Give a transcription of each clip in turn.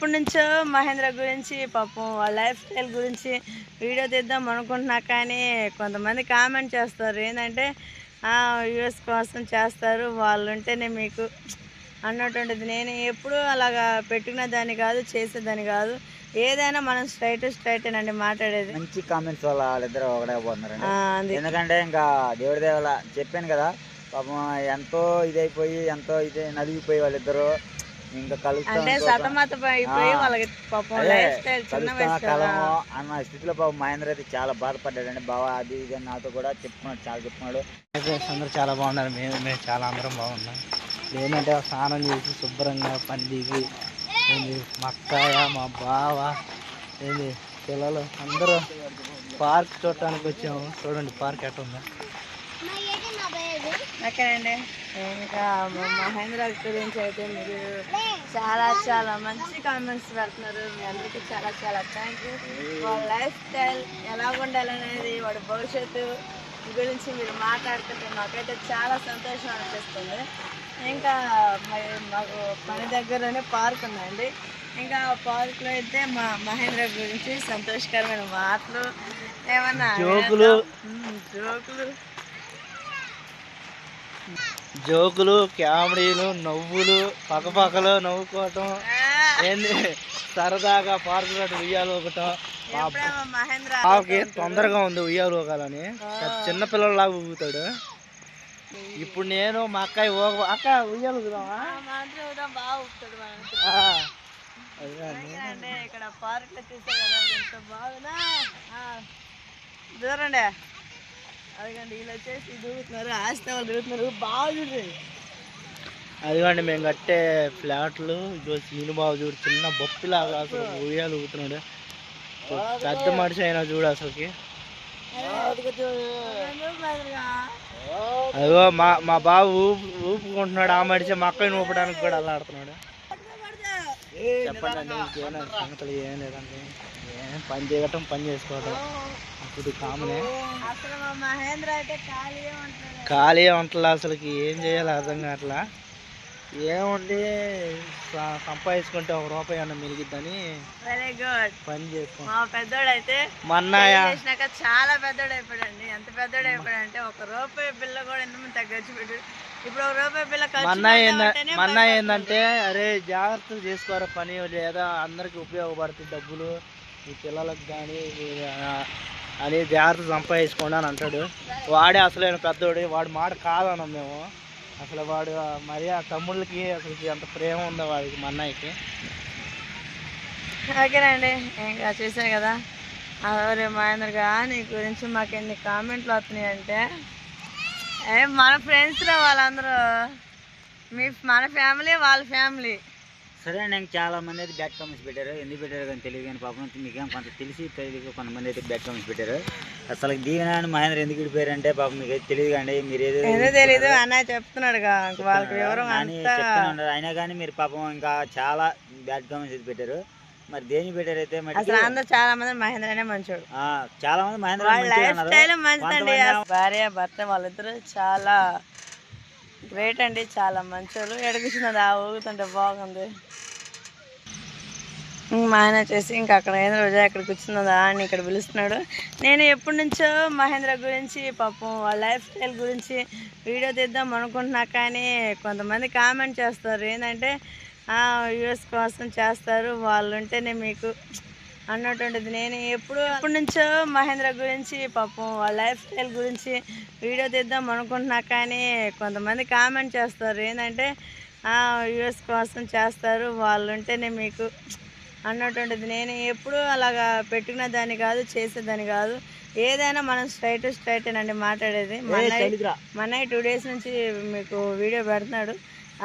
ఎప్పటి నుంచో మహేంద్ర గురించి పాపం వాళ్ళ లైఫ్ స్టైల్ గురించి వీడియో తీద్దాం అనుకుంటున్నా కానీ కొంతమంది కామెంట్ చేస్తారు. ఏంటంటే యూఎస్ కోసం చేస్తారు. వాళ్ళు ఉంటేనే మీకు అన్నటువంటిది నేను ఎప్పుడూ అలాగా పెట్టుకునే దాన్ని కాదు చేసేదాన్ని కాదు. ఏదైనా మనం స్ట్రైట్ స్ట్రైట్ అండి మాట్లాడేది. మంచి కామెంట్స్ వల్ల వాళ్ళిద్దరు ఒకటే అది. ఎందుకంటే ఇంకా దేవుడి దేవల చెప్పాను కదా పాపం ఎంతో ఇదైపోయి ఎంతో ఇది నలిగిపోయి వాళ్ళిద్దరు. అంటే సతమతం అయిపోయి వాళ్ళకి పాపం లైఫ్ స్టైల్ చిన్న వయసు కదా. కలము అన్న స్థితిలో పాపం మహేంద్ర అయితే చాలా బాధపడ్డాడండి. బావ అది ఇది అని నాతో కూడా చెప్పుకున్నాడు చాలా చెప్పుకున్నాడు. అందరూ చాలా బాగున్నారు. మేము మేము చాలా అందరం బాగున్నాం. ఏంటంటే స్నానం చేసి శుభ్రంగా పని దిగి ఏంది మా అక్కయ్య మా బావ ఏంది పిల్లలు అందరూ పార్క్ చూడటానికి వచ్చాము. చూడండి పార్క్ ఎట్ట ఉందా ఓకేనండి. ఇంకా మా మహేంద్ర గురించి అయితే మీరు చాలా చాలా మంచి కామెంట్స్ పెడుతున్నారు. మీ అందరికీ చాలా చాలా థ్యాంక్ యూ వాళ్ళ లైఫ్ స్టైల్ ఎలా ఉండాలనేది వాడి భవిష్యత్తు గురించి మీరు మాట్లాడుతుంటే మాకైతే చాలా సంతోషం అనిపిస్తుంది. ఇంకా మరి మాకు పని దగ్గరనే పార్క్ ఉందండి. ఇంకా ఆ పార్క్లో అయితే మా మహేంద్ర గురించి సంతోషకరమైన మాటలు ఏమన్నా జోకులు. జోకులు. జోకులు కామెడీలు నవ్వులు పక్కపక్కలు నవ్వుకోవటం ఏంది? సరదాగా పార్క్ గట్ట ఉయ్యాలు ఒకటం బావకి తొందరగా ఉంది ఉయ్యాలు ఊగాలని చిన్న పిల్లలాగా ఊగుతాడు. ఇప్పుడు నేను మా అక్కయ్య ఊగ అక్క ఉయ్యాలు ఊగుదామా? ఇక్కడ కదా ఎంత బాగున్నా దూరండి. అదిగండి వీళ్ళు వచ్చేసి దూకుతున్నారు ఆస్తి వాళ్ళు దూకుతున్నారు. బాగా చూడండి. అదిగోండి మేము కట్టే ఫ్లాట్లు. ఇదో సీను బాబు చూడు చిన్న బొప్పిలాగా అసలు ఉయ్యాలు ఊగుతున్నాడు. పెద్ద మనిషి అయినా చూడు అసలుకి. అదిగో మా మా బాబు ఊపు ఊపుకుంటున్నాడు ఆ మనిషి మా అక్కని ఊపడానికి కూడా అలా ఆడుతున్నాడు. చెప్పండి అండి సంగతులు ఏం లేదండి. ఏం పని చేయటం పని చేసుకోవటం. ఇప్పుడు కామనే. ఖాళీ వంటలు అసలుకి ఏం చేయాలి అర్థం కావట్లా. ఏముంది? సంపాదించుకుంటే ఒక రూపాయి అన్న మిలిగిద్దని వెరీ గుడ్. పని చేసుకో. మా పెద్దోడైతే మా అన్నయ్య పెళ్ళి చేసినాక చాలా పెద్దోడు అయిపోయాడండి ఎంత పెద్దోడు అయిపోయాడంటే ఒక రూపాయి బిల్ల కూడా ఎంతమంది తగ్గచ్చు పెట్టు ఇప్పుడు ఒక రూపాయి బిల్ల ఖర్చు అన్నయ్య ఏంద- పెడతామంటేనే మా అన్నయ్య ఏంటంటే అరే జాగ్రత్తగా చేసుకోరా పని లేదా అందరికి ఉపయోగపడుతుంది డబ్బులు ఈ పిల్లలకు కానీ అని జాగ్రత్త సంపాదించుకోండి అని అంటాడు. వాడే అసలైన పెద్దోడు వాడి మాట కాదన్నాం మేము. అసలు వాడు మరి ఆ తమ్ముళ్ళకి అసలు ఎంత ప్రేమ ఉందో వాడికి మా అన్నయ్యకి? ఓకేనండి ఇంకా చూసాను కదా. అరే మహేంద్రగా నీ గురించి మాకు ఎన్ని కామెంట్లు వస్తున్నాయి అంటే ఏ మన ఫ్రెండ్స్ వాళ్ళందరూ. మీ మన ఫ్యామిలీ వాళ్ళ ఫ్యామిలీ సరే అండి ఇంకా చాలా మంది అయితే బ్యాడ్ కామెంట్స్ పెట్టారు. ఎందుకు పెట్టారు కానీ తెలియదు కానీ పాపం మీకేం కొంత తెలిసి తెలియదు కొంతమంది అయితే బ్యాడ్ కామెంట్స్ పెట్టారు. అసలు దీవెన అని మహేంద్ర ఎందుకు విడిపోయారు అంటే పాపం మీకు అయితే తెలియదు కండి మీరు ఏదో చెప్తున్నాడుగా. వాళ్ళకి వివరం అని అంతా చెప్తూనే ఉన్నారు. అయినా కానీ మీరు పాపం ఇంకా చాలా బ్యాడ్ కామెంట్స్ అయితే పెట్టారు. మరి దేని పెట్టారు అయితే అసలు అందరూ చాలా మంది మహేంద్రనే మంచోడు. చాలా మంది మహేంద్ర భార్య భర్త వాళ్ళిద్దరూ చాలా గ్రేట్ అండి చాలా మంచోళ్ళు. ఎడగుచున్నది ఆ ఊగుతుంటే బాగుంది. మా ఆయన వచ్చేసి ఇంకా అక్కడ ఏం రోజా ఇక్కడ కూర్చున్నదా అని ఇక్కడ పిలుస్తున్నాడు. నేను ఎప్పటి నుంచో మహేంద్ర గురించి పాపం వాళ్ళ లైఫ్ స్టైల్ గురించి వీడియో తీద్దాం అనుకుంటున్నా కానీ కొంతమంది కామెంట్ చేస్తారు. ఏంటంటే యూఎస్ కోసం చేస్తారు. వాళ్ళు ఉంటేనే మీకు అన్నటువంటిది. నేను ఎప్పుడు ఎప్పటి నుంచో మహేంద్ర గురించి పాపం వాళ్ళ లైఫ్ స్టైల్ గురించి వీడియో తీద్దాం అనుకుంటున్నా కానీ కొంతమంది కామెంట్ చేస్తారు. ఏంటంటే యూఎస్ కోసం చేస్తారు. వాళ్ళు ఉంటేనే మీకు అన్నటువంటిది. నేను ఎప్పుడు అలాగా పెట్టుకునే దాన్ని కాదు చేసేదాన్ని కాదు. ఏదైనా మనం స్ట్రైట్ స్ట్రైట్ అండి మాట్లాడేది. మా అన్నయ్య తెలియదురా మా అన్నయ్య టూ డేస్ నుంచి మీకు వీడియో పెడుతున్నాడు.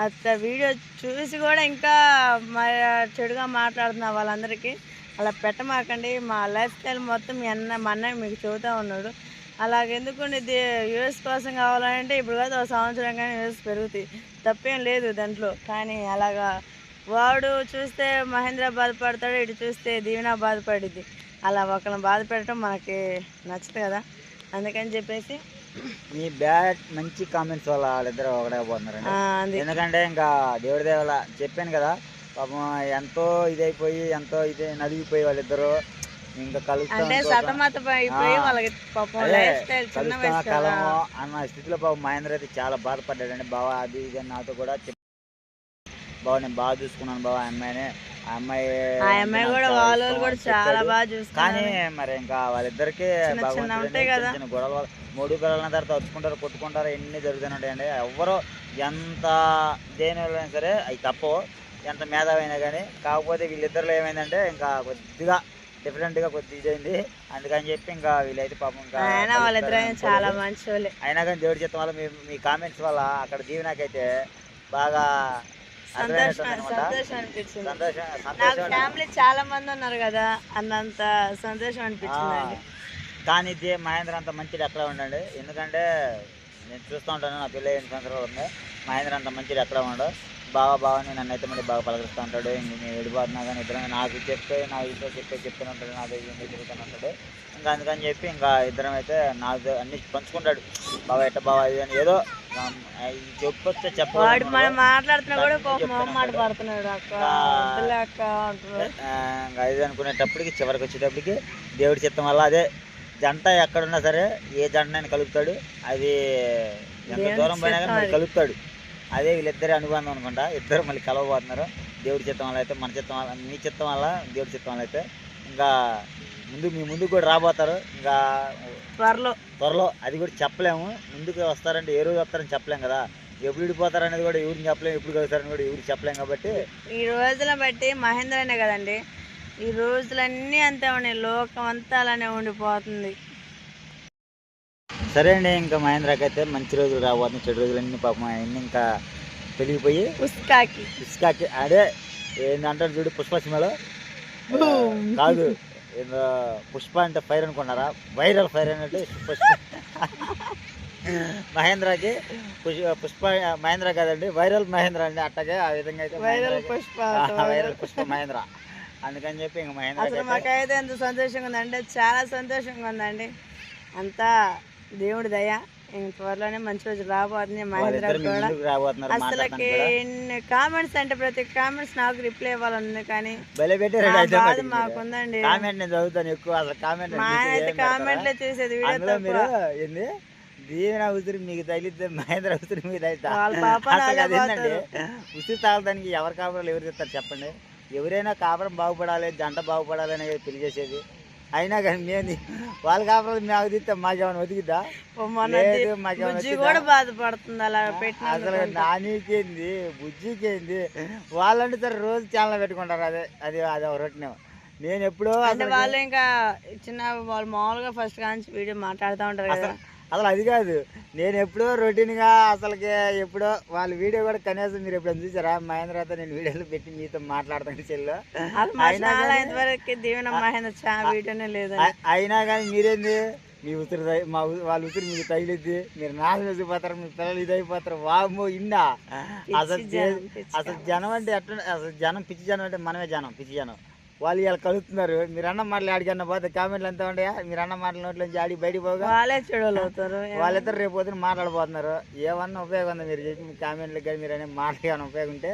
అత్త వీడియో చూసి కూడా ఇంకా చెడుగా మాట్లాడుతున్నా వాళ్ళందరికీ అలా పెట్టమాకండి. మా లైఫ్ స్టైల్ మొత్తం మీ అన్న మా అన్నయ్య మీకు చెబుతూ ఉన్నాడు. అలాగెందుకు ఇది యూఎస్ కోసం కావాలంటే ఇప్పుడు కాదు ఒక సంవత్సరం కానీ యూఎస్ పెరుగుతాయి. తప్పేం లేదు దాంట్లో. కానీ అలాగా వాడు చూస్తే మహేంద్ర బాధపడతాడు ఇటు చూస్తే దీవెన బాధపడిద్ది. అలా ఒకరిని బాధ పెట్టడం మనకి నచ్చదు కదా. అందుకని చెప్పేసి మీ బ్యాడ్ మంచి కామెంట్స్ వల్ల వాళ్ళిద్దరు ఒకటే అది ఎందుకంటే ఇంకా దేవుడి దేవల చెప్పాను కదా పాపం ఎంతో ఇదైపోయి ఎంతో ఇది నలిగిపోయి వాళ్ళిద్దరు. ఇంకా కలుస్తాం కలము అన్న స్థితిలో పాపం మహేంద్ర అయితే చాలా బాధపడ్డాడండి. బావ అది ఇది అని నాతో కూడా చెప్పి బావ నేను బాగా చూసుకున్నాను బావ ఆ అమ్మాయిని. ఆ అమ్మాయి కూడా వాళ్ళ కూడా చాలా. బాగా కానీ మరి ఇంకా వాళ్ళిద్దరికి భగవంతుడు. చిన్న గొడవలు మూడు పిల్లల తర్వాత వచ్చుకుంటారు కొట్టుకుంటారు ఎన్ని జరుగుతూనే ఉంటాయండి ఎవరు ఎంత దేని సరే అవి తప్పవు. ఎంత మేధావైనా కానీ కాకపోతే వీళ్ళిద్దరిలో ఏమైందంటే ఇంకా కొద్దిగా డిఫరెంట్గా కొద్దిగా ఇదైంది. అందుకని చెప్పి ఇంకా వీళ్ళైతే పాపం ఇంకా ఆయన వాళ్ళిద్దరు చాలా. మంచి వాళ్ళే అయినా కానీ దేవుడి చిత్తం వల్ల మీ మీ కామెంట్స్ వల్ల అక్కడ జీవనాకైతే బాగా అనిపించింది. ఫ్యామిలీ చాలా మంది ఉన్నారు కదా అన్నంత సంతోషం అనిపించిందండి ఆ, కానీ ఇది మహేంద్ర అంత మంచిది ఎక్కడ ఉండండి? ఎందుకంటే నేను చూస్తూ ఉంటాను నా పిల్ల ఎన్ని సంవత్సరాలు ఉంది మహేంద్ర అంత మంచిది ఎక్కడ ఉండడు. బాగా బాగా నన్ను అయితే మళ్ళీ బాగా పలకరిస్తూ ఉంటాడు. ఇంక నేను ఎడిపోతున్నా కానీ ఇద్దరం నాకు చెప్తే నా ఇంట్లో చెప్పే చెప్తూనే ఉంటాడు. నాకు ఇది తిరుగుతూనే ఉంటాడు. ఇంకా అందుకని చెప్పి ఇంకా ఇద్దరం అయితే నాకు అన్ని పంచుకుంటాడు. బాబా ఎట్ట బాబా ఇది అని ఏదో చెప్పొస్తే చెప్పాడు మనం మాట్లాడుతున్నా కూడా ఇంకా ఇది అనుకునేటప్పటికి చివరికి వచ్చేటప్పటికి దేవుడి చిత్తం వల్ల అదే జంట ఎక్కడున్నా సరే ఏ జంటనైనా కలుపుతాడు. అది ఎంత దూరం పోయినా కానీ అది. కలుపుతాడు. అదే వీళ్ళిద్దరి అనుబంధం అనుకుంటా. ఇద్దరు మళ్ళీ కలవబోతున్నారు. దేవుడి చిత్తం వల్ల అయితే మన చిత్తం వల్ల మీ చిత్తం వల్ల దేవుడి చిత్తం వల్ల అయితే ఇంకా ముందు మీ ముందుకు కూడా రాబోతారు. ఇంకా త్వరలో. త్వరలో. అది కూడా చెప్పలేము. ముందుకు వస్తారంటే ఏ రోజు వస్తారని చెప్పలేం కదా. ఎప్పుడు విడిపోతారు అనేది కూడా ఎవరికి చెప్పలేము ఎప్పుడు కలుస్తారని కూడా ఎవరికి చెప్పలేం కాబట్టి. ఈ రోజులను బట్టి మహేంద్రనే కదండి. ఈ రోజులన్నీ అంతే ఉన్నాయి. లోకం అంతా అలానే ఉండిపోతుంది. సరే అండి ఇంకా మహేంద్రకి అయితే మంచి రోజులు రాబోతుంది చెడు రోజులన్నీ పాపం అవన్నీ ఇంకా తెలిగిపోయి పుస్తకాకి ఇసుకాకి అదే ఏంటంటారు చూడు పుష్ప సినిమాలో? కాదు ఏందో పుష్ప అంటే ఫైర్ అనుకున్నారా? వైరల్ ఫైర్ అన్నట్టు పుష్ప మహేంద్రకి పుష్ప పుష్ప మహేంద్ర కాదండి వైరల్ మహేంద్ర అండి అట్టగే ఆ విధంగా అయితే వైరల్ పుష్ప వైరల్ పుష్ప మహేంద్ర. అందుకని చెప్పి ఇంకా మహేంద్ర మాకైతే ఎంత సంతోషంగా ఉందంటే చాలా సంతోషంగా ఉందండి. అంతా దేవుడి దయ. ఇంక త్వరలోనే మంచి రోజు రాబోతుంది. మహేంద్ర కూడా అసలుకి కూడా. ఎన్ని కామెంట్స్ అంటే ప్రతి కామెంట్స్ నాకు రిప్లై ఇవ్వాలని కానీ బాధ. మాకుందండి. కామెంట్ నేను చదువుతాను ఎక్కువ అసలు కామెంట్ మా ఆయన అయితే కామెంట్లే చూసేది వీడియో ఏంది? దీవెన ఉసిరి మీకు తగిలిద్దే మహేంద్ర ఉసిరి మీకు అసలు పోతారు. ఉసిరి తాగడానికి ఎవరి కాపురాలు ఎవరు చెప్తారు చెప్పండి? ఎవరైనా కాపురం బాగుపడాలి జంట బాగుపడాలి అనేది చేసేది. అయినా కానీ మేము వాళ్ళ కాపురాలు మేము తీస్తే మాకేమైనా ది- మాకేమైనా బుజ్జి? కూడా బాధపడుతుంది అలా పెట్టిన అసలు నానికేంది? బుజ్జికేంది? వాళ్ళంటే సరే రోజు ఛానల్ పెట్టుకుంటారు అదే అది అది రొట్టెనే నేను ఎప్పుడో అంటే వాళ్ళు ఇంకా చిన్న వాళ్ళు మామూలుగా ఫస్ట్ కాంచి వీడియో మాట్లాడుతూ ఉంటారు కదా. అసలు అది కాదు. నేను ఎప్పుడో రొటీన్గా అసలుకి ఎప్పుడో వాళ్ళ వీడియో కూడా కనీసం మీరు ఎప్పుడైనా చూసారా? మహేంద్రతో నేను వీడియోలు పెట్టి మీతో మాట్లాడుతాను చెల్లు. అయినా కానీ- మహేంద్ర మీరేంది? మీ ఉసిరి మా వాళ్ళ ఉసిరి మీకు తగిలిద్ది. మీరు నాశనం వేసిపోతారు మీ పిల్లలు ఇదైపోతారు. వామ్మో ఇన్నా. అసలు అసలు జనం అంటే ఎట్లా అసలు జనం పిచ్చి జనం అంటే మనమే జనం పిచ్చి జనం. వాళ్ళు ఇలా కలుస్తున్నారు. మీరు అన్న మాటలు ఆడికన్నా పోతే కామెంట్లు ఎంత ఉంటాయా మీరు అన్న మాటల నోట్లోంచి ఆడి బయటికి పోగా వాళ్ళే చూడాలి అవుతారు. వాళ్ళిద్దరు రేపు పొద్దున మాట్లాడబోతున్నారు. ఏమన్నా ఉపయోగం ఉంది? మీరు చెప్పి మీ కామెంట్లకు కానీ మీరు అనే మాటలు కానీ ఉపయోగం ఉంటే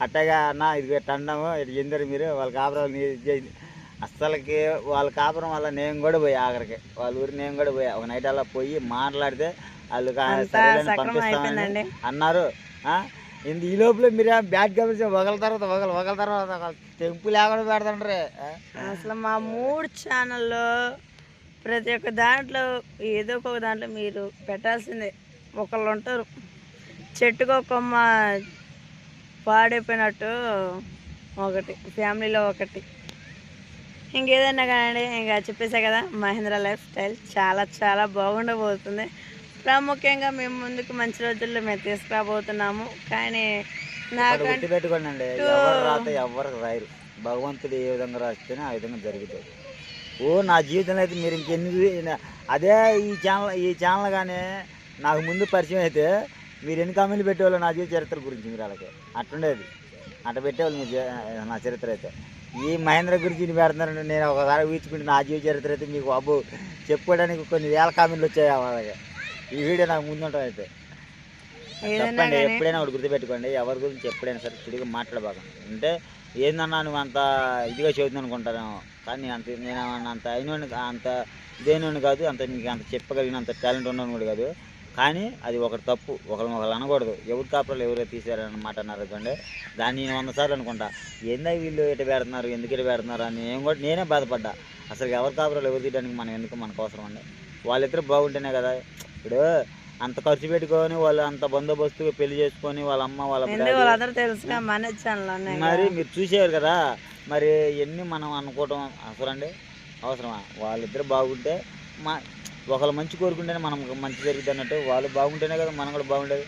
అట్టగా అన్న ఇది ఇట్ట అన్నాము ఇటు ఎందరు మీరు వాళ్ళ కాపురం అస్సలకి వాళ్ళ కాపురం వల్ల నేను కూడా పోయా ఆఖరికి. వాళ్ళ ఊరు నేను కూడా పోయా. ఒక నైట్ అలా పోయి మాట్లాడితే వాళ్ళు పంపిస్తామని. అన్నారు. ఆ? ఇంది ఈ లోపల మీరు బ్యాట్ గమనించి ఒకళ్ళ తర్వాత ఒకళ్ళు ఒకళ్ళ తర్వాత ఒకళ్ళు. తెంపు లేకుండా పెడతాండ్రే అసలు మా మూడు ఛానల్లో ప్రతి ఒక్క దాంట్లో ఏదో ఒక దాంట్లో మీరు పెట్టాల్సిందే. ఒకళ్ళు ఉంటారు. చెట్టుకో కొమ్మ పాడైపోయినట్టు ఒకటి ఫ్యామిలీలో ఒకటి. ఇంకేదన్నా కానీ ఇంకా చెప్పేసా కదా మహేంద్ర లైఫ్ స్టైల్ చాలా చాలా బాగుండబోతుంది. ప్రాముఖ్యంగా మేము ముందుకు మంచి రోజుల్లో మేము తీసుకురాబోతున్నాము. కానీ ఒకటి నాకంటే గుర్తుపెట్టుకోండి ఎవరు రాత ఎవరికి రాయరు. భగవంతుడు ఏ విధంగా రాస్తేనే ఆ విధంగా జరుగుతుంది. ఓ నా జీవితంలో అయితే మీరు ఇంకెన్ని అదే ఈ ఛానల్ ఈ ఛానల్ కానీ నాకు ముందు పరిచయం అయితే మీరు ఎన్ని కామెంట్లు పెట్టేవాళ్ళు నా జీవిత చరిత్ర గురించి మీరు వాళ్ళకి అట్లుండేది అట్ట పెట్టేవాళ్ళు మీ నా చరిత్ర అయితే. ఈ మహేంద్ర గురించి పెడుతున్నారంటే నేను ఒకసారి ఊహించుకుంటే నా జీవిత చరిత్ర అయితే మీకు అబ్బు చెప్పుకోవడానికి కొన్ని వేల కామెంట్లు వచ్చాయి వాళ్ళకి ఈ వీడియో నాకు ముందుంటాం అయితే. చెప్పండి ఎప్పుడైనా ఒకటి గుర్తుపెట్టుకోండి. ఎవరి గురించి ఎప్పుడైనా సరే చెడుగా మాట్లాడబాకండి అంటే ఏందన్నా నువ్వు అంత ఇదిగా చదువుతుంది అనుకుంటారేమో కానీ అంత నేను అంత అయినోని అంత ఇదైనోని కాదు అంత నీకు అంత చెప్పగలిగినంత టాలెంట్ ఉన్నోని కూడా కాదు. కానీ అది ఒకటి తప్పు. ఒకరిని ఒకరు అనకూడదు. ఎవరి కాపురాలు ఎవరో తీసారని మాట అన్నారు అనుకోండి దాన్ని నేను వంద సార్లు అనుకుంటా. ఏందా వీళ్ళు ఎట పెడుతున్నారు ఎందుకు ఎట పెడుతున్నారు అని నేను కూడా నేనే బాధపడ్డా. అసలు ఎవరి కాపురాలు ఎవరు తీయడానికి మనం ఎందుకు మనకు అవసరం అండి? వాళ్ళిద్దరు బాగుంటేనే కదా. ఇప్పుడు అంత ఖర్చు పెట్టుకొని వాళ్ళు అంత బందోబస్తుగా పెళ్ళి చేసుకొని వాళ్ళ అమ్మ వాళ్ళ ఉన్నాయి మరి. మీరు చూసేవారు కదా. మరి ఎన్ని మనం అనుకోవటం అవసరండి? అవసరమా? వాళ్ళిద్దరు బాగుంటే మా ఒకళ్ళు మంచి కోరుకుంటేనే మనం మంచి జరుగుతుంది అన్నట్టు వాళ్ళు బాగుంటేనే కదా మనం కూడా బాగుండేది.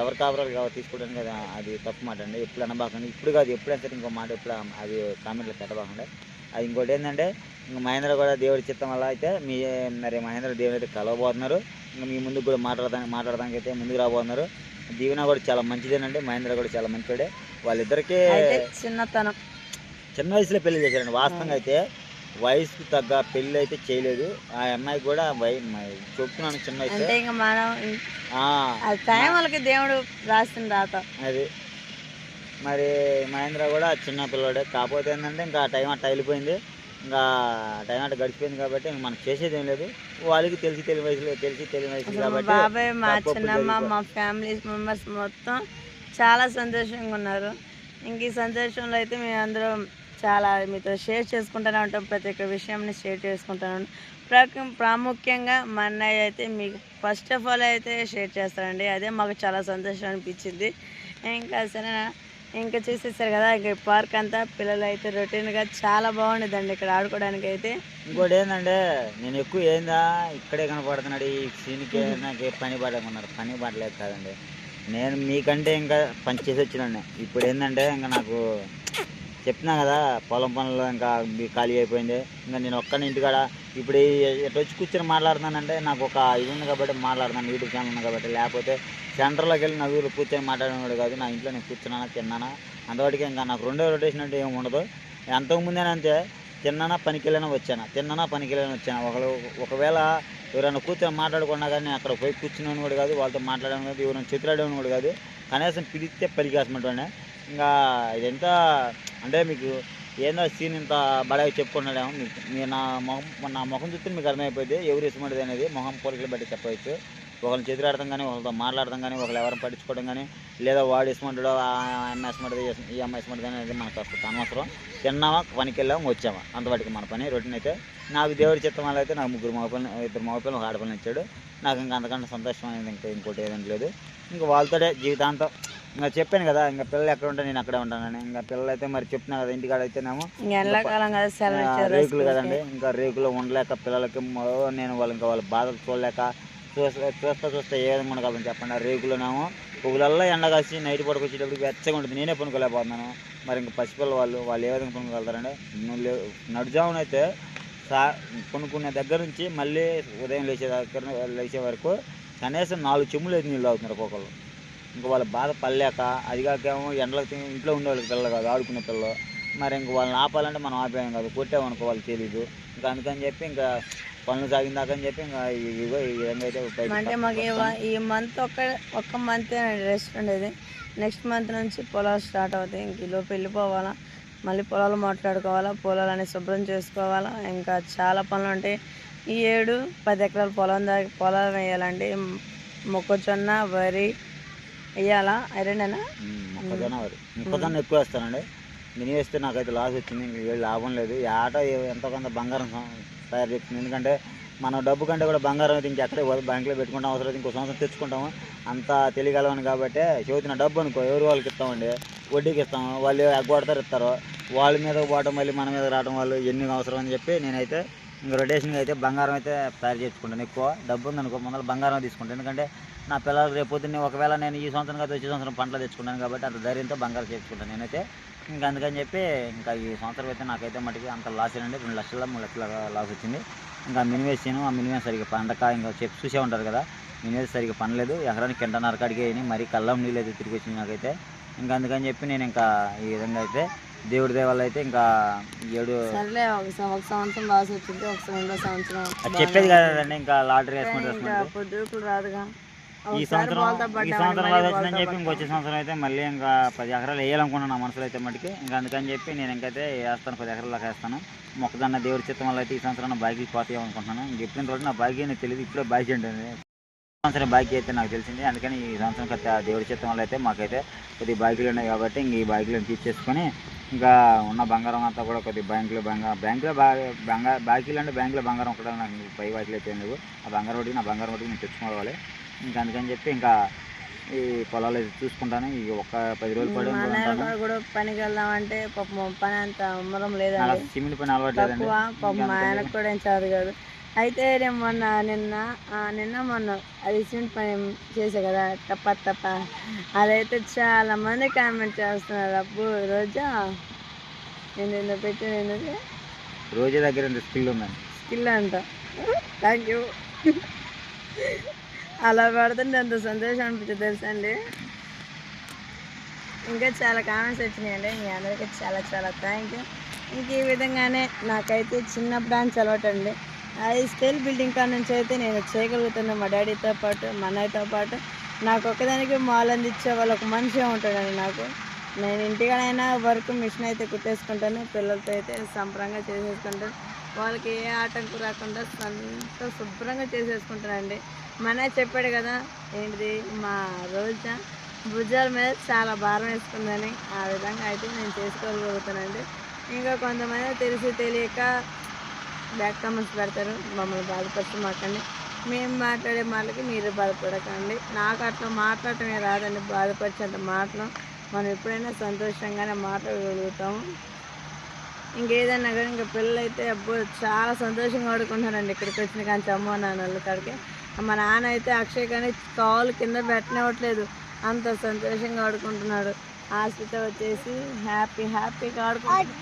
ఎవరి కాపురాలు కావాలి తీసుకోవడానికి కదా అది తప్పు మాట అండి. ఎప్పుడు అనబాకండి ఇప్పుడు కాదు ఎప్పుడైనా సరే ఇంకో మాట ఎప్పుడు అది కామెంట్లో పెట్టబాకండి. అది ఇంకోటి ఏంటంటే ఇంక మహేంద్ర కూడా దేవుడి చిత్తం వల్ల అయితే మీ మరి మహేంద్ర దేవుడు అయితే కలవబోతున్నారు. ఇంకా మీ ముందుకు కూడా మాట్లాడడానికి మాట్లాడడానికి అయితే ముందుకు రాబోతున్నారు. దీవెన కూడా చాలా మంచిదేనండి. మహేంద్ర కూడా చాలా మంచివాడే. వాళ్ళిద్దరికీ చిన్నతనం. చిన్న వయసులో పెళ్ళి చేశారండి వాస్తవంగా అయితే వయసుకు తగ్గ పెళ్ళి అయితే చేయలేదు. ఆ అమ్మాయి కూడా చెప్తున్నాను చిన్న వయసు ఆ. దేవుడు రాసిన రాత. అది. మరి మహేంద్ర కూడా చిన్న పిల్లవాడే కాకపోతే ఏంటంటే ఇంకా టైం అట్ట వెళ్ళిపోయింది. ఇంకా టైం అట్ట గడిచిపోయింది కాబట్టి మనం చేసేది ఏం లేదు. వాళ్ళకి తెలిసి తెలియని వయసులో తెలిసి తెలియని వయసు కాబట్టి బాబాయ్ మా చిన్నమ్మ మా ఫ్యామిలీ మెంబర్స్ మొత్తం చాలా సంతోషంగా ఉన్నారు. ఇంక ఈ సంతోషంలో అయితే మేము అందరం చాలా మీతో షేర్ చేసుకుంటూనే ఉంటాం. ప్రతి ఒక్క విషయంని షేర్ చేసుకుంటాను ప్రాకు- ప్రాముఖ్యంగా మా అన్నయ్య అయితే మీకు ఫస్ట్ ఆఫ్ ఆల్ అయితే షేర్ చేస్తారండి. అదే మాకు చాలా సంతోషం అనిపించింది. ఇంకా సరేనా? ఇంకా చూసేసారు కదా ఇంకా పార్క్ అంతా పిల్లలు అయితే రొటీన్గా చాలా బాగుండేదండి ఇక్కడ ఆడుకోవడానికి అయితే ఇంకోటి ఏంటంటే నేను ఎక్కువ ఏందా ఇక్కడే కనపడుతున్నాడు ఈ సీన్కి నాకు పని పడకున్నారు. పని పడలేదు కాదండి. నేను మీకంటే ఇంకా పని చేసి వచ్చినాను. ఇప్పుడు ఏంటంటే ఇంకా నాకు చెప్తున్నా కదా పొలం పనులు ఇంకా మీ- ఖాళీ అయిపోయింది. ఇంకా నేను ఒక్కని ఇంటికాడ ఇప్పుడు ఎటు వచ్చి కూర్చొని మాట్లాడుతున్నానంటే నాకు ఒక ఇది ఉంది కాబట్టి మాట్లాడుతున్నాను యూట్యూబ్ ఛానల్ ఉంది కాబట్టి. లేకపోతే సెంటర్లోకి వెళ్ళి నలుగురు కూర్చొని మాట్లాడేవాడు కాదు. నా ఇంట్లో నేను కూర్చున్నానా తిన్నానా? అంతవాటికి ఇంకా నాకు రెండో రొటేషన్ అంటే ఏమి ఉండదు. అంతకుముందేనంతే తిన్నానా పనికి వెళ్ళినా వచ్చాను? తిన్నానా పనికి వెళ్ళినా వచ్చాను? ఒకళ్ళు ఒకవేళ ఎవరైనా కూర్చొని మాట్లాడకుండా కానీ అక్కడ పోయి కూర్చున్నాను కూడా కాదు. వాళ్ళతో మాట్లాడడం కాదు ఎవరైనా చిత్రాడడం కూడా కాదు. కనీసం పిలిస్తే పలికేసమంటే ఇంకా ఇదంతా అంటే మీకు ఏందో సీన్ ఇంత బడాయి చెప్పుకున్నాడేమో మీకు. మీరు నా మొహం నా ముఖం చూస్తే మీకు అర్థమైపోయింది ఎవరు ఇష్టపడేది అనేది మొహం పోలికలు బట్టి చెప్పవచ్చు. ఒకరిని చెదిరాడటం కానీ ఒకరితో మాట్లాడటం కానీ ఒకరు ఎవరిని పట్టించుకోవడం కానీ లేదా వాడు ఇష్టమంటాడు ఆ అమ్మాయి ఇష్టపడదు ఈ అమ్మాయి ఇష్టపడదు అనేది మనకు అసలు అనవసరం. తిన్నామా పనికి వెళ్ళాము వచ్చామా అంతవాటికి మన పని రొటీన్ అయితే. నాకు దేవుడి చిత్తం వల్ల అయితే నాకు ముగ్గురు మగపిల్లలు ఇద్దరు మగపిల్లలు ఒక ఆడపిల్లని ఇచ్చాడు. నాకు ఇంకా అంతకంటే సంతోషం అనేది ఇంకా ఇంకోటి ఏదంటే లేదు. ఇంకా వాళ్ళతోనే జీవితాంతం. ఇంకా చెప్పాను కదా ఇంకా పిల్లలు ఎక్కడ ఉంటే నేను అక్కడే ఉంటానని. ఇంకా పిల్లలు అయితే మరి చెప్తున్నా కదా ఇంటికాడ అయితేనేమో. రేకులు. కదండి. ఇంకా రేకులు ఉండలేక పిల్లలకి నేను వాళ్ళు ఇంకా వాళ్ళ బాధలు చూడలేక చూస్తా చూస్తా చూస్తా ఏ విధంగా ఉండగలను చెప్పండి. ఆ రేకులోనేమో పొగులల్లా ఎండ కాసి నైట్ పడుకు వచ్చేటప్పుడు వెచ్చగా ఉంటుంది. నేనే పనుకోలేకపోతున్నాను. మరి ఇంకా పసిపిల్ల వాళ్ళు వాళ్ళు ఏ విధంగా పనుకోగలుగుతారండి? నువ్వు నడుజామున అయితే సా కొనుక్కునే దగ్గర నుంచి మళ్ళీ ఉదయం లేచే దగ్గర లేచే వరకు కనీసం నాలుగు చెమ్ములు అయితే నీళ్ళు అవుతున్నారు ఒక్కొక్కరు ఇంకా వాళ్ళ బాధ పడలేక అది కాకేమో ఎండలకు ఇంట్లో ఉండే వాళ్ళకి పిల్లలు కాదు ఆడుకునే పిల్లలు. మరి ఇంక వాళ్ళని ఆపాలంటే మనం ఆపేయం కాదు. కొట్టామనుకో వాళ్ళు తెలియదు ఇంకా అందుకని చెప్పి ఇంకా పనులు సాగిందాకని చెప్పి ఇంకా ఇ- ఇగో ఈ విధంగా అయితే అంటే మాకు ఈ మంత్ ఒక్క ఒక్క మంత్ రెస్ట్ ఉండేది. నెక్స్ట్ మంత్ నుంచి పొలాలు స్టార్ట్ అవుతాయి. ఇంక ఈ లోపు వెళ్ళిపోవాలా. మళ్ళీ పొలాలు మాట్లాడుకోవాలా. పొలాలని శుభ్రం చేసుకోవాలా. ఇంకా చాలా పనులు ఉంటాయి ఈ ఏడు పది ఎకరాల పొలం దాకా పొలాలు వేయాలండి మొక్కజొన్న వరి వేయాలా? రెండేనా మొక్కజొన్న వరి. మొక్కజొన్న ఎక్కువ వేస్తానండి. నేను వేస్తే నాకైతే లాస్ వచ్చింది. ఇంక ఏ లాభం లేదు. ఈ ఆట ఎంతో కొంత బంగారం తయారు చేస్తుంది. ఎందుకంటే మనం డబ్బు కంటే కూడా బంగారం అయితే ఇంకెక్కడే బ్యాంకులో పెట్టుకుంటాం అవసరం అయితే ఇంకో సంవత్సరం తెచ్చుకుంటాము. అంత తెలియగలవని కాబట్టి చదువుతున్న డబ్బు అనుకో ఎవరు వాళ్ళకి ఇస్తామండి? వడ్డీకి ఇస్తాము. వాళ్ళు ఎగ్గొడతారు ఇస్తారు. వాళ్ళ మీద పోవడం మళ్ళీ మన మీద రావడం వాళ్ళు ఎన్ని అవసరం అని చెప్పి నేనైతే ఇంకా రొటేషన్గా అయితే బంగారం అయితే తయారు చేసుకుంటాను ఎక్కువ. డబ్బు ఉందనుకో ముందర బంగారం తీసుకుంటాను. ఎందుకంటే నా పిల్లలు రేపు పొద్దున్నే ఒకవేళ నేను ఈ సంవత్సరం కాదు వచ్చే సంవత్సరం పంటలు తెచ్చుకుంటాను కాబట్టి అంత ధైర్యంతో బంగారం చేసుకుంటాను నేనైతే ఇంకా అందుకని చెప్పి ఇంకా ఈ సంవత్సరం అయితే నాకైతే మటుకి అంత లాస్ అండి రెండు లక్షల మూడు లక్షల లాస్ వచ్చింది. ఇంకా మినివేసాను ఆ మినిమం సరిగ్గా పండక ఇంకా చెప్పి చూసే ఉంటారు కదా. మినివేస్ సరిగ్గా పనలేదు. ఎకరానికి కింటన్నర కాడికి అయినాయి. మరి కళ్ళం నీళ్ళు అయితే తిరిగి వచ్చింది నాకైతే. ఇంకా అందుకని చెప్పి నేను ఇంకా ఈ విధంగా అయితే దేవుడి వల్ల అయితే ఇంకా ఏడు ఒక సంవత్సరం లాస్ వచ్చింది. ఒక రెండో సంవత్సరం అది చెప్పేది కదండి. ఇంకా లాటరీ వేసుకుంటే ఇంకా పొద్దుకులు రాదుగా. ఈ సంవత్సరం ఈ సంవత్సరం మళ్ళీ వచ్చిందని చెప్పి ఇంకొచ్చే సంవత్సరం అయితే మళ్ళీ ఇంకా పది ఎకరాలు వేయాలనుకున్నాను నా మనసులో అయితే మటుకి. ఇంకా అందుకని చెప్పి నేను ఇంకైతే వేస్తాను పది ఎకరాలు వేస్తాను. మొక్కజొన్న దేవుడి చిత్తం వల్ల అయితే ఈ సంవత్సరం నా బాకీ పోతాయి అనుకుంటున్నాను. ఇంక ఎప్పుడు రోజు నా బాకీ నాకు తెలియదు ఇప్పుడే బాకీ ఉంటుంది. సంవత్సరం బాకీ అయితే నాకు తెలిసింది. అందుకని ఈ సంవత్సరం కొత్త దేవుడి చిత్తం వల్ల అయితే మాకైతే కొద్దిగా బాకీలు ఉన్నాయి కాబట్టి ఇంక ఈ బాకీలను తీర్చేసుకొని ఇంకా ఉన్న బంగారం అంతా కూడా కొద్దిగా బ్యాంకులో బంగారం బ్యాంకులో బాగా బంగారు బాకీలు అంటే బ్యాంకులో బంగారం ఒకటే నాకు పై బాకీలు అయితే లేవు. ఆ బంగారం ఒకటి నా బంగారం ఒకటి నేను తెచ్చుకోవాలి. ఇంకా అందుకని చెప్పి ఇంకా ఈ పొలాలు అయితే చూసుకుంటాను. ఈ ఒక్క పది రోజులు పడి మా నాన్న కూడా పనికి వెళ్దామంటే పాపం పని అంత అమ్మరం నాకు లేదండి సిమెంట్ పని అలవాటు లేదండి. తక్కువ. పాపం మా ఆయనకు కూడా ఏం చదువు కాదు అయితే నేను మొన్న నిన్న నిన్న మొన్న అది సిమెంట్ పని చేసే కదా తప్ప తప్ప అదైతే చాలా మంది కామెంట్ చేస్తున్నారు. అబ్బు రోజా? నేను నిన్న పెట్టిన ఎందుకు రోజు దగ్గర స్కిల్ ఉందండి? స్కిల్ అంట. థ్యాంక్ యూ అలా పడుతుంటే ఎంత సంతోషం అనిపించింది తెలుసా అండి? ఇంకా చాలా కామెంట్స్ వచ్చినాయండి. మీ అందరికీ చాలా చాలా థ్యాంక్ యూ ఇంక ఈ విధంగానే నాకైతే చిన్నప్పుడు అని అండి అది స్కేల్ బిల్డింగ్ కాడ నుంచి అయితే నేను చేయగలుగుతున్నాను మా డాడీతో పాటు మా అన్నయ్యతో పాటు నాకు ఒక్కదానికి మాల్ అందించే వాళ్ళు ఒక మనిషి ఉంటాడండి నాకు. నేను ఇంటికాడైనా వర్క్ మిషన్ అయితే కుట్టేసుకుంటాను పిల్లలతో అయితే సంబరంగా చేసేసుకుంటాను. వాళ్ళకి ఏ ఆటంకం రాకుండా అంత శుభ్రంగా చేసేసుకుంటానండి. మన చెప్పాడు కదా ఏంటిది? మా రోజా భుజాల మీద చాలా భారం వేసుకుందని ఆ విధంగా అయితే నేను చేసుకోగలుగుతానండి. ఇంకా కొంతమంది తెలిసి తెలియక బ్యాక్ కామెంట్స్ పెడతారు మమ్మల్ని బాధపడుతూ మాకండి. మేము మాట్లాడే మాటలకి మీరు బాధపడకండి. నాకు అట్లా మాట్లాడటమే రాదండి బాధపరిచేంత మాటలు. మనం ఎప్పుడైనా సంతోషంగానే మాట్లాడగలుగుతాము. ఇంకేదన్నా కానీ ఇంకా పిల్లలు అయితే అబ్బో చాలా సంతోషంగా ఆడుకుంటున్నారండి ఇక్కడికి వచ్చిన కానీ అమ్మ నాన్నల కాడికి. మా నాన్న అయితే అక్షయ్ కానీ కాలు కింద పెట్టనివ్వట్లేదు. అంత సంతోషంగా ఆడుకుంటున్నాడు. ఆశ్రిత వచ్చేసి హ్యాపీ హ్యాపీగా ఆడుకుంటున్నాడు.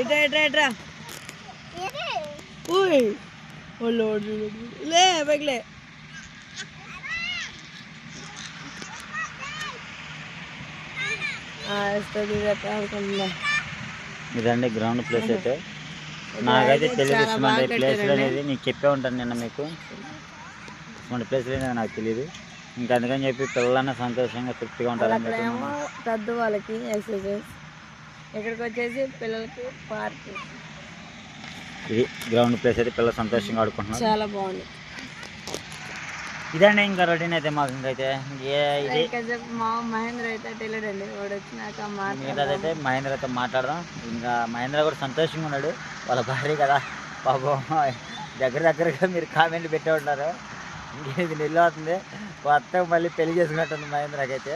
ఇట్రా ఇట్రా ఇట్రా లే బెగ్లే ఇదండి గ్రౌండ్ ప్లేస్ అయితే. నాకైతే తెలియదు ఇటువంటి ప్లేస్లు అనేది నీకు చెప్పే ఉంటాను నిన్న మీకు. ఇటువంటి ప్లేస్లు అనేది నాకు తెలియదు ఇంకా అందుకని చెప్పి పిల్లలన్నా సంతోషంగా తృప్తిగా అక్కడేమో పెద్ద వాళ్ళకి ఎక్సర్సైజ్ ఇక్కడికి వచ్చేసి పిల్లలకి పార్క్. ఇది గ్రౌండ్ ప్లేస్ అయితే పిల్లలు సంతోషంగా ఆడుకుంటున్నారు. చాలా బాగుంది. ఇదండి ఇంకా రొటీన్ అయితే మాకు ఇంకైతే ఇది? మా మహేంద్ర అయితే వాడు వచ్చినాక మహేంద్రతో మాట్లాడదాం. ఇంకా మహేంద్ర కూడా సంతోషంగా ఉన్నాడు. వాళ్ళ భార్య కదా. పాపం దగ్గర దగ్గరగా మీరు కామెంట్లు పెట్టే ఉంటారు ఇంకేది నిల్లు అవుతుంది కొత్తగా మళ్ళీ పెళ్ళి చేసుకున్నట్టుంది మహేంద్రకైతే.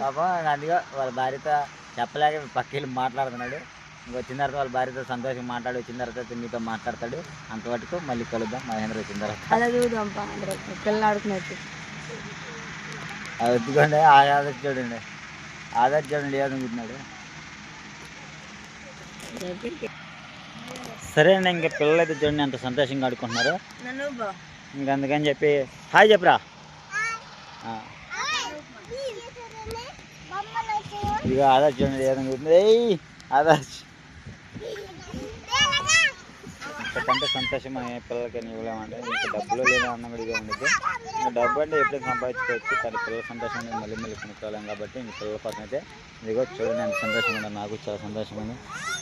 పాపం అందుకే వాళ్ళ భార్యతో చెప్పలేక పక్క వెళ్ళి మాట్లాడుతున్నాడు. ఇంక వచ్చిన తర్వాత వాళ్ళ భార్యతో సంతోషంగా మాట్లాడి వచ్చిన తర్వాత మీతో మాట్లాడతాడు అంతవరకు మళ్ళీ కలుద్దాం మహేంద్ర వచ్చిన తర్వాత అలా చూద్దాం అది ఎత్తుకోండి ఆ ఆదర్శ చూడండి ఆదర్శ చూడండి ఏదనుకుంటున్నాడు సరే అండి ఇంకా పిల్లలు అయితే చూడండి అంత సంతోషంగా ఆడుకుంటున్నారు ఇంకా అందుకని చెప్పి హాయ్ చెప్పరా ఆ, ఇదిగో ఆదర్శ చూడండి ఏదనుకుంటుంది ఏయ్ ఆదర్శ్ ఇంతకంటే సంతోషం మన పిల్లలకి ఇవ్వలేమండి. ఇంకా డబ్బులు లేదా అన్న ఇదే ఉండదు ఇంకా డబ్బు అంటే ఎప్పుడైతే సంపాదించుకోవచ్చు కానీ పిల్లల సంతోషం మళ్ళీ మళ్ళీ కొనుక్కోలేం కాబట్టి ఇంక పిల్లల కోసం అయితే ఇదిగో చూడండి ఎంత సంతోషంగా ఉంది నాకు చాలా సంతోషంగా ఉంది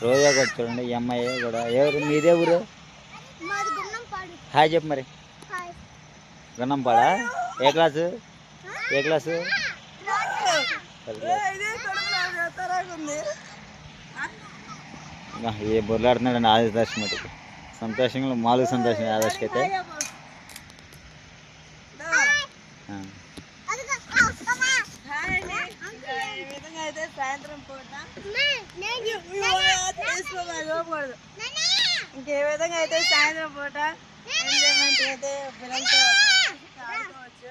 రోజా కూడా చూడండి ఈ అమ్మాయి కూడా. ఎవరు మీదే ఊరు? హాయ్ చెప్పు మరి. గున్నంపాడా ఏ క్లాసు? ఏ క్లాసు? ఏ బొర్లాడుతున్నాడు ఆదర్శ మటుకు సంతోషంగా మామూలుగా సంతోషం ఆదర్శకి అయితే. సాయంత్రం పూట ఇంకే విధంగా అయితే సాయంత్రం పూట ఎంజాయ్మెంట్ అయితే పిల్లలతో ఆడుకోవచ్చు.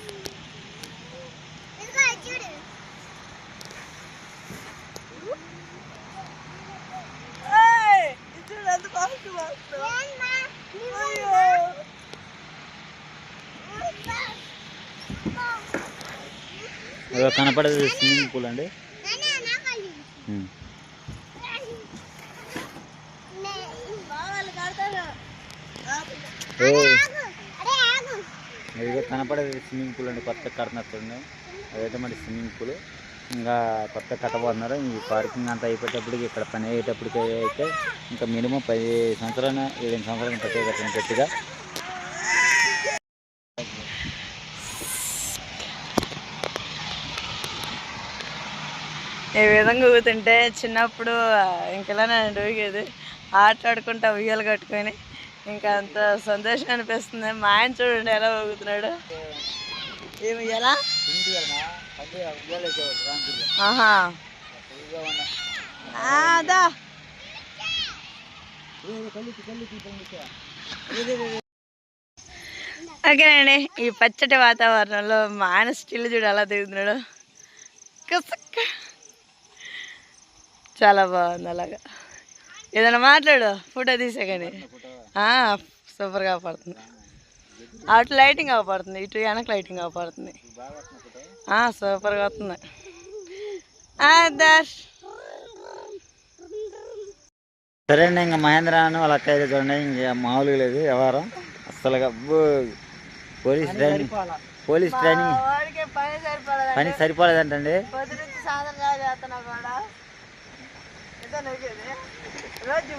కనపడేది స్విమ్మింగ్ పూల్ అండి. ఇదిగో కనపడేది స్విమ్మింగ్ పూల్ అండి కొత్త కడుతున్నారు చూడండి అదైతే మరి స్విమ్మింగ్ పూల్. ఇంకా కొత్త కట్టబోతున్నారు ఈ పార్కింగ్ అంతా అయిపోయేటప్పటికి ఇక్కడ పని అయ్యేటప్పటికి అయితే ఇంకా మినిమం పది సంవత్సరాలు ఏడెనిమిది సంవత్సరాలు పట్టే కట్టండి గట్టిగా ఈ విధంగా ఊగుతుంటే చిన్నప్పుడు ఇంకెలా నేను ఊగేది? ఆట ఆడుకుంటా ఉయ్యాలు కట్టుకొని. ఇంకా అంత సంతోషం అనిపిస్తుంది. మా ఆయన చూడండి ఎలా ఊగుతున్నాడు. ఏమి ఎలా? ఆహా. అదా. ఓకేనండి ఈ పచ్చటి వాతావరణంలో మా ఆయన స్టిల్ చూడు ఎలా దిగుతున్నాడు. కసక్క చాలా బాగుంది అలాగా. ఏదైనా మాట్లాడు ఫోటో తీసే కానీ. సూపర్గా పడుతుంది. అటు లైటింగ్ అవపడుతుంది ఇటు వెనక లైటింగ్ అవపడుతుంది ఆ, సూపర్గా వస్తుంది. ఆ, దర్శ్ సరే అండి ఇంకా మహేంద్ర అని వాళ్ళ అక్క అయితే చూడండి ఇంకా మామూలుగా లేదు వ్యవహారం. అస్సలుగా అబ్బో. పోలీస్ ట్రైనింగ్ పోలీస్ ట్రైనింగ్ పని సరిపోలేదంటండి. రోజు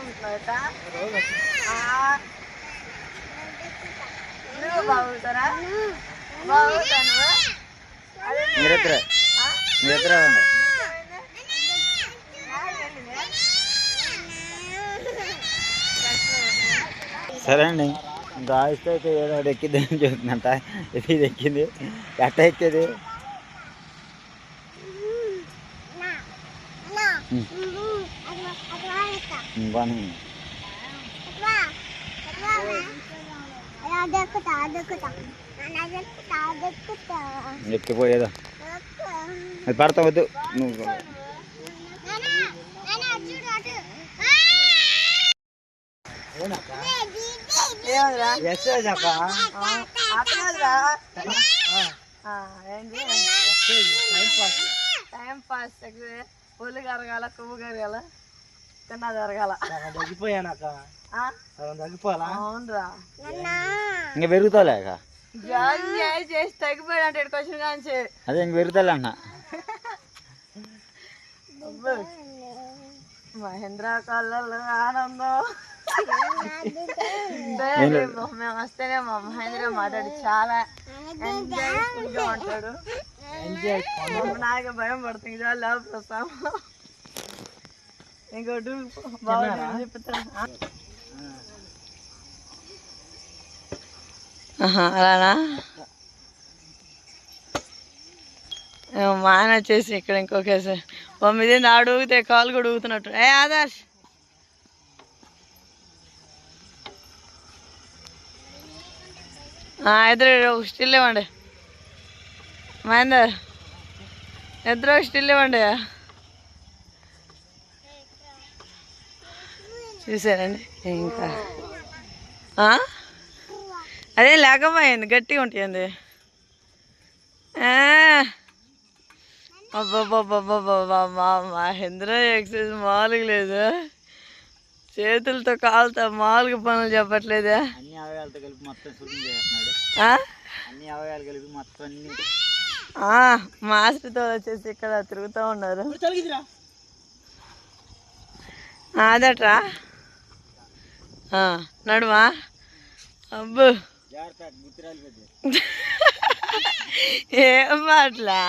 నువ్వు బాగుతారా బాగుతాను సరే అండి. ఇంకా ఆయిస్తే అయితే ఏదో ఒకటి ఎక్కిద్ది అని చెప్తుందంట ఇది ఎక్కింది. ఎట్ట ఎక్కేది? ఉంది. ఎక్కిపోయేదో? అది పడతా వద్దు. నువ్వు టైం పాస్. ఒళ్ళు కరగాల కొవ్వు కరగాల. తిన్నా జరగాల. సగం తగ్గిపోయానక్క ఆ? సగం తగ్గిపోవాలా? అవునరా. ఇంకా పెరుగుతాలేక జాయిన్ చేసి చేసి తగ్గిపోయాడు అంటే వచ్చిన కాంచి అదే ఇంక పెరుగుతాలే అన్న. మహేంద్ర కళ్ళల్లో ఆనందం. మేము వస్తేనే మా మహేంద్ర మాట్లాడి చాలా ఎంజాయ్ఫుల్గా ఉంటాడు. ఎంజాయ్ నాకు భయం పడుతుంది. చాలా లోపల ఇంకోటి అలానా? మా ఆయన వచ్చేసి ఇక్కడ ఇంకొకేసి తొమ్మిది ఆడు ఊగితే కాలు కూడా ఊగుతున్నట్టు. ఏ ఆదర్శ్! ఆ, ఇద్దరు ఒక స్టిల్ ఇవ్వండి. మహేందర్ ఇద్దరు ఒక స్టిల్ ఇవ్వండి. చూసారండి ఇంకా ఆ? అదే లేకపోయింది గట్టిగా ఉంటుంది అబ్బాబ్బాబ్బాబ్బా మహేంద్ర ఎక్సైజ్ మామూలుగా లేదు. చేతులతో కాలుతో మామూలుగా పనులు చెప్పట్లేదా. అన్ని అవయాలతో కలిపి మొత్తం షూటింగ్ చేస్తున్నాడు. ఆ? అన్ని అవయాలు కలిపి మొత్తం అన్ని ఆ, మాస్టర్తో వచ్చేసి ఇక్కడ తిరుగుతూ ఉన్నారు. అదట్రా? నడుమా? అబ్బు. ఏం మాట్లా?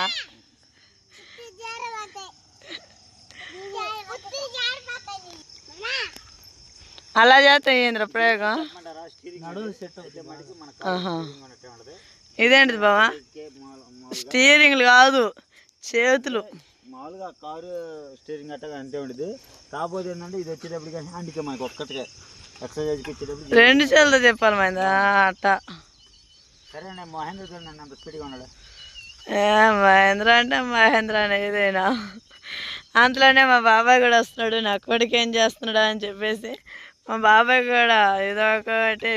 అలా చేస్తాం ఏంద్ర ప్రయోగం? ఇదేంటిది బావా? స్టీరింగ్లు కాదు చేతులు. మామూలుగా కారు స్టీరింగ్ అట్టగా అంతే ఉండదు కాకపోతే ఏంటంటే ఇది వచ్చేటప్పటికి హ్యాండికే మనకి ఒక్కటిగా ఎక్సర్సైజ్కి రెండు చేతులతో చెప్పాలి మైందా అట్ట. సరే మహేంద్ర చూడండి నన్ను అంత స్పీడ్గా ఉన్నాడు. ఏ మహేంద్ర అంటే మహేంద్ర ఏదైనా అంతలోనే మా బాబాయ్ కూడా వస్తున్నాడు నా కొడుకు ఏం చేస్తున్నాడు అని చెప్పేసి. మా బాబాయ్ కూడా ఏదో ఒకటి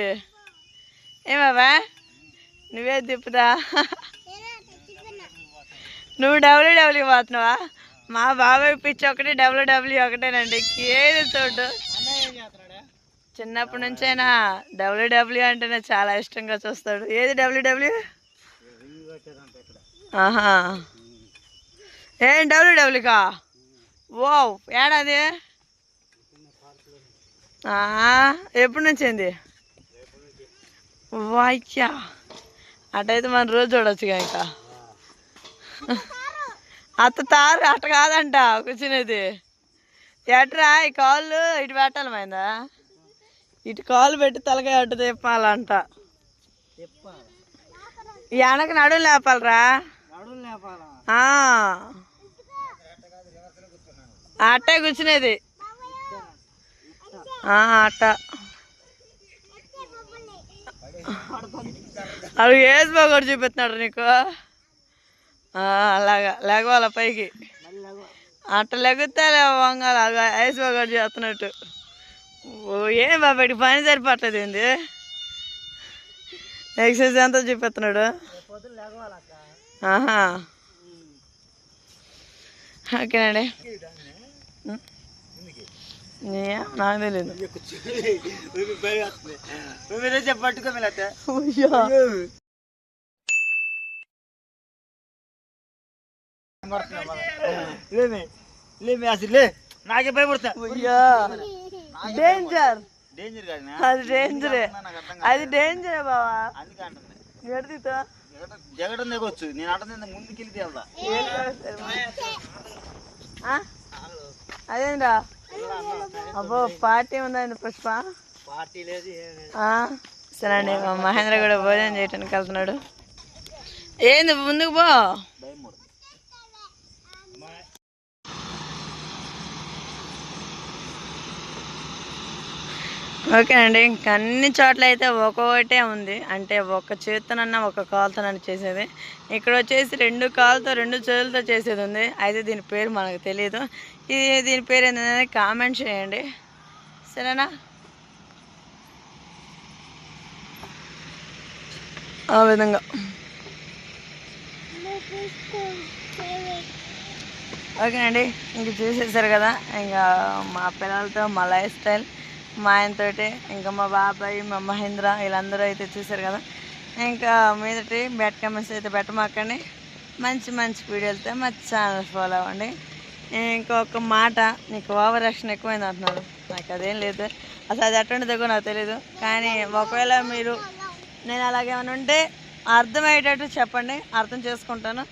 ఏ బాబా నువ్వే తిప్పుదా నువ్వు డబ్ల్యూ డబ్ల్యూ పోతున్నావా? మా బాబాయ్ పిచ్చి ఒకటి డబ్ల్యూ డబ్ల్యూ ఒకటేనండి. ఏది చూడు చిన్నప్పటి నుంచైనా? డబ్ల్యూ డబ్ల్యూ అంటేనే చాలా ఇష్టంగా చూస్తాడు. ఏది డబ్ల్యూ డబ్ల్యూ ఆహా. ఏం డబ్ల్యూ డబ్ల్యూకా ఓ ఏడాది ఎప్పటి నుంచి ఏంది వాయ్యా అటైతే మనం రోజు చూడొచ్చుగా ఇంకా. అత్త తారు అట్ట కాదంట కూర్చునేది. ఎట్రా ఈ కాళ్ళు ఇటు పెట్టాలి మైందా ఇటు కాలు పెట్టి తలకాయ అటు తిప్పాలంట. ఈ వెనక నడుము లేపాలరా? అట్టే కూర్చునేది. అట్ట. అవి ఏజ్ బాగోడు చూపిస్తున్నాడు నీకు? అలాగా. లేగవాల పైకి? లేవు. అట్ట లెగితే వంగాలి అలా ఐస్ బాగోడు చేస్తున్నట్టు. ఓ ఏం బాబాయ్ పని సరిపట్టలేదు ఏంది? ఎక్సర్సైజ్ అంతా చూపిస్తున్నాడు? ఆహా. ఓకేనండి. నాకు తెలియదు లేమే అసలు లే నాకే భయపడతా. డేంజర్ అది డేంజరే అది డేంజరే బావా? ఎడుతుతో జగడం దిగొచ్చు. నేను అంటుంది ముందుకెళ్తే వెళ్దా అదేంరా అబ్బో పార్టీ ఉందండి పుష్ప. పార్టీ లేదు సరే అండి మా మహేంద్ర కూడా భోజనం చేయడానికి వెళ్తున్నాడు. ఏంది ముందుకు పో. ఓకే అండి ఇంకా అన్ని చోట్ల అయితే ఒక్కొక్కటే ఉంది. అంటే ఒక చేతితోనన్నా ఒక కాలుతోనన్నా చేసేది. ఇక్కడ వచ్చేసి రెండు కాలుతో రెండు చేతులతో చేసేది ఉంది. అయితే దీని పేరు మనకు తెలియదు ఇది దీని పేరు ఏంటనేది కామెంట్ చేయండి. సరేనా? ఆ విధంగా. ఓకే అండి ఇంక చూసేసారు కదా. ఇంకా మా పిల్లలతో మా లైఫ్ స్టైల్. మా ఆయనతో ఇంకా మా బాబాయ్ మా మహేంద్ర వీళ్ళందరూ అయితే చూసారు కదా. ఇంకా మీదటి బ్యాట్ కమెంట్స్ అయితే పెట్టమాకండి. మంచి మంచి వీడియోలతో మా ఛానల్ ఫాలో అవ్వండి. ఇంకొక మాట నీకు ఓవర్ యాక్షన్ ఎక్కువైంది అంటున్నారు నాకు అదేం లేదు. అసలు అది ఎటువంటి దగ్గర నాకు తెలియదు కానీ ఒకవేళ మీరు నేను అలాగేమైనా ఉంటే అర్థమయ్యేటట్టు చెప్పండి. అర్థం చేసుకుంటాను.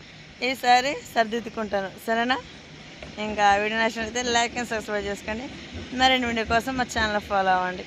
ఈసారి సరిదిద్దుకుంటాను. సరేనా? ఇంకా వీడియో నచ్చినట్లయితే లైక్ అండ్ సబ్స్క్రైబ్ చేసుకోండి. మరిన్ని వీడియో కోసం మా ఛానల్ ఫాలో అవ్వండి.